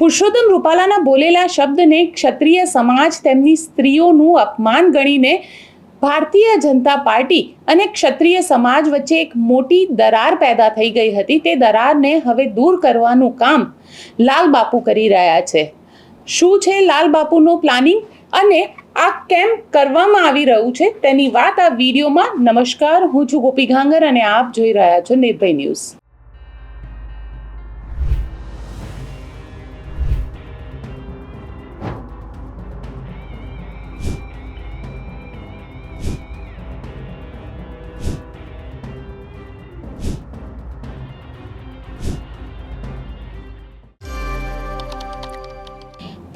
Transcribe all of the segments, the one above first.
પુરુષોત્તમ રૂપાલાના બોલેલા શબ્દને ક્ષત્રિય સમાજ તેમની સ્ત્રીઓનું અપમાન ગણીને ભારતીય જનતા પાર્ટી અને ક્ષત્રિય સમાજ વચ્ચે એક મોટી દરાર પેદા થઈ ગઈ હતી. તે દરારને હવે દૂર કરવાનું કામ લાલ બાપુ કરી રહ્યા છે. શું છે લાલ બાપુનું પ્લાનિંગ? અને આ કેમ કરવામાં આવી રહ્યું છે? તેની વાત આ વિડીયોમાં. નમસ્કાર, હું છું ગોપી ઘાંગર અને આપ જોઈ રહ્યા છો નિર્ભય ન્યૂઝ.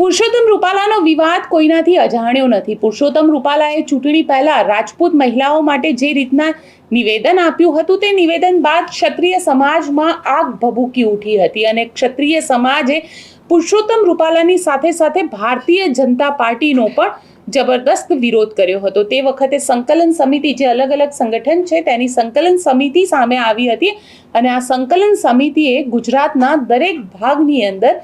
પુરુષોત્તમ રૂપાલાનો વિવાદ કોઈનાથી અજાણ્યો નથી. પુરુષોત્તમ રૂપાલાએ ચૂંટણી પહેલા રાજપૂત મહિલાઓ માટે જે રીતના નિવેદન આપ્યું હતું તે નિવેદન બાદ ક્ષત્રિય સમાજમાં આગ ભભૂકી ઉઠી હતી અને ક્ષત્રિય સમાજે પુરુષોત્તમ રૂપાલાની સાથે સાથે ભારતીય જનતા પાર્ટીનો પણ જબરદસ્ત વિરોધ કર્યો હતો. તે વખતે સંકલન સમિતિ જે અલગ અલગ સંગઠન છે તેની સંકલન સમિતિ સામે આવી હતી અને આ સંકલન સમિતિએ ગુજરાતના દરેક ભાગની અંદર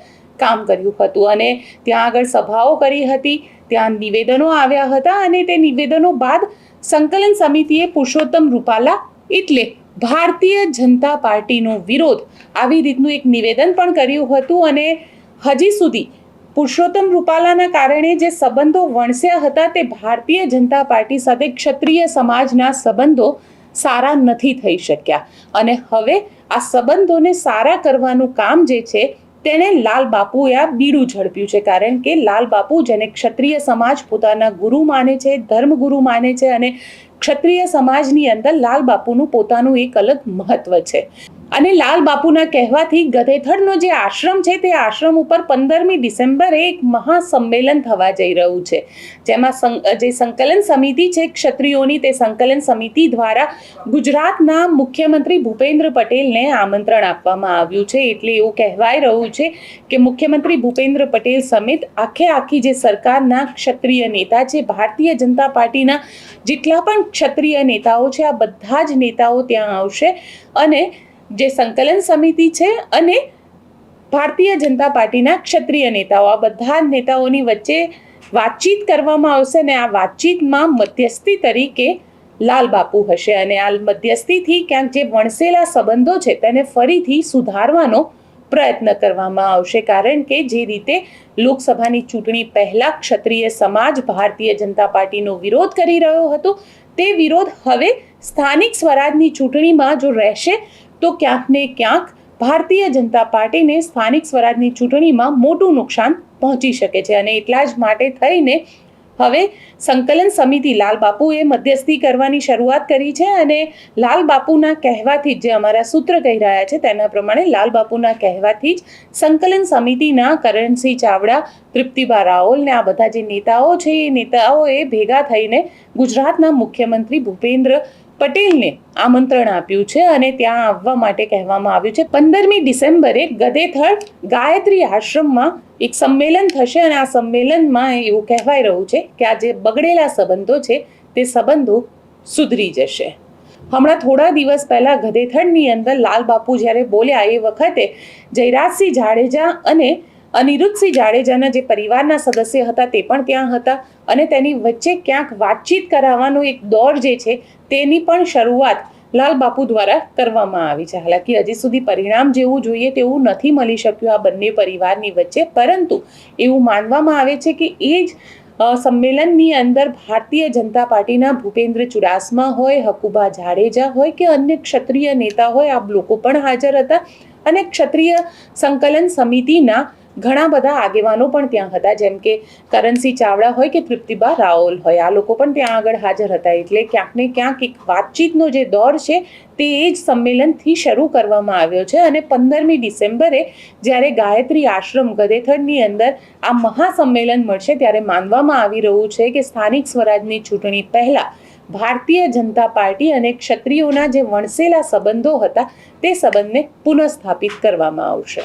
કામ કર્યું હતું. અને ત્યાં આગળ સભાઓ કરી હતી. ત્યાં નિવેદનો આવ્યા હતા અને તે નિવેદનો બાદ સંકલન સમિતિએ પુરુષોત્તમ રૂપાલા એટલે ભારતીય જનતા પાર્ટીનો વિરોધ આવી રીતનું એક નિવેદન પણ કર્યું હતું. અને હજી સુધી પુરુષોત્તમ રૂપાલાના કારણે જે સંબંધો વણસ્યા હતા તે ભારતીય જનતા પાર્ટી સાથે ક્ષત્રિય સમાજના સંબંધો સારા નથી થઈ શક્યા. અને હવે આ સંબંધોને સારા કરવાનું કામ જે છે તેને લાલ બાપુએ આ બીડું ઝડપ્યું છે, કારણ કે લાલ બાપુ જેને ક્ષત્રિય સમાજ પોતાના ગુરુ માને છે, ધર્મગુરુ માને છે અને ક્ષત્રિય સમાજની અંદર લાલ બાપુનું પોતાનું એક અલગ મહત્વ છે. અને લાલ બાપુના કહેવાથી ગધેથડનો જે આશ્રમ છે તે આશ્રમ ઉપર પંદરમી ડિસેમ્બરે એક મહાસંમેલન થવા જઈ રહ્યું છે. જેમાં જે સંકલન સમિતિ છે ક્ષત્રિયોની તે સંકલન સમિતિ દ્વારા ગુજરાતના મુખ્યમંત્રી ભૂપેન્દ્ર પટેલને આમંત્રણ આપવામાં આવ્યું છે. એટલે એવું કહેવાય રહ્યું છે કે મુખ્યમંત્રી ભૂપેન્દ્ર પટેલ સમેત આખે આખી જે સરકારના ક્ષત્રિય નેતા છે, ભારતીય જનતા પાર્ટીના જેટલા પણ ક્ષત્રિય નેતાઓ છે, આ બધા જ નેતાઓ ત્યાં આવશે અને જે સંકલન સમિતિ છે અને ભારતીય જનતા પાર્ટીના ક્ષત્રિય નેતાઓ, આ બધા નેતાઓની વચ્ચે વાતચીત કરવામાં આવશે અને આ વાતચીતમાં મધ્યસ્થી તરીકે લાલ બાપુ હશે અને આ મધ્યસ્થીથી ક્યાંક જે વણસેલા સંબંધો છે તેને ફરીથી સુધારવાનો પ્રયત્ન કરવામાં આવશે. કારણ કે જે રીતે લોકસભાની ચૂંટણી પહેલા ક્ષત્રિય સમાજ ભારતીય જનતા પાર્ટીનો વિરોધ કરી રહ્યો હતો, તે વિરોધ હવે સ્થાનિક સ્વરાજની ચૂંટણીમાં જો રહેશે, તો ક્યાંક ને ક્યાંક ભારતીય જનતા પાર્ટીને સ્થાનિક સ્વરાજની ચૂંટણીમાં મોટું નુકસાન પહોંચી શકે છે. અને એટલા જ માટે થઈને હવે સંકલન સમિતિ લાલ બાપુએ મધ્યસ્થી કરવાની શરૂઆત કરી છે અને લાલ બાપુના કહેવાથી જ જે અમારા સૂત્ર કહી રહ્યા છે તેના પ્રમાણે લાલ બાપુના કહેવાથી જ સંકલન સમિતિના કરણસિંહ ચાવડા, તૃપ્તિબા રાઓલ ને આ બધા જે નેતાઓ છે એ નેતાઓએ ભેગા થઈને ગુજરાતના મુખ્યમંત્રી ભૂપેન્દ્ર પટેલને આમંત્રણ આપ્યું છે અને ત્યાં આવવા માટે કહેવામાં આવ્યું છે, પંદરમી ડિસેમ્બરે ગદેથળ ગાયત્રી આશ્રમમાં એક સંમેલન થશે અને આ સંમેલનમાં એવું કહેવાય રહ્યું છે કે આ જે બગડેલા સંબંધો છે, તે સંબંધો સુધરી જશે. હમણાં થોડા દિવસ પહેલા ગધેથળની અંદર લાલ બાપુ જ્યારે બોલ્યા એ વખતે જયરાજસિંહ જાડેજા અને અનિરુદ્ધસિંહ જાડેજાના જે પરિવારના સદસ્ય હતા તે પણ ત્યાં હતા અને તેની વચ્ચે ક્યાંક વાતચીત કરાવવાનો એક દોર જે છે તેની પણ શરૂઆત લાલ બાપુ દ્વારા કરવામાં આવી છે. હાલાકી હજી સુધી પરિણામ જેવું જોઈએ તેવું નથી મળી શક્યું આ બંને પરિવારની વચ્ચે, પરંતુ એવું માનવામાં આવે છે કે એ જ સંમેલનની અંદર ભારતીય જનતા પાર્ટીના ભૂપેન્દ્ર ચુડાસમા હોય, હકુબા જાડેજા હોય કે અન્ય ક્ષત્રિય નેતા હોય આ લોકો પણ હાજર હતા અને ક્ષત્રિય સંકલન સમિતિના ઘણા બધા આગેવાનો પણ ત્યાં હતા, જેમ કે કરણસિંહ ચાવડા હોય કે તૃપ્તિબા રાઓલ હોય. આ લોકો પણ ત્યાં આગળ હાજર હતા. એટલે ક્યાંક ને ક્યાંક એક વાતચીતનો જે દોર છે, તે એ જ સંમેલનથી શરૂ કરવામાં આવ્યો છે. અને પંદરમી ડિસેમ્બરે જ્યારે ગાયત્રી આશ્રમ ગધેથડની અંદર આ મહાસંમેલન મળશે, ત્યારે માનવામાં આવી રહ્યું છે કે સ્થાનિક સ્વરાજની ચૂંટણી પહેલાં ભારતીય જનતા પાર્ટી અને ક્ષત્રિયોના જે વણસેલા સંબંધો હતા, તે સંબંધને પુનઃસ્થાપિત કરવામાં આવશે.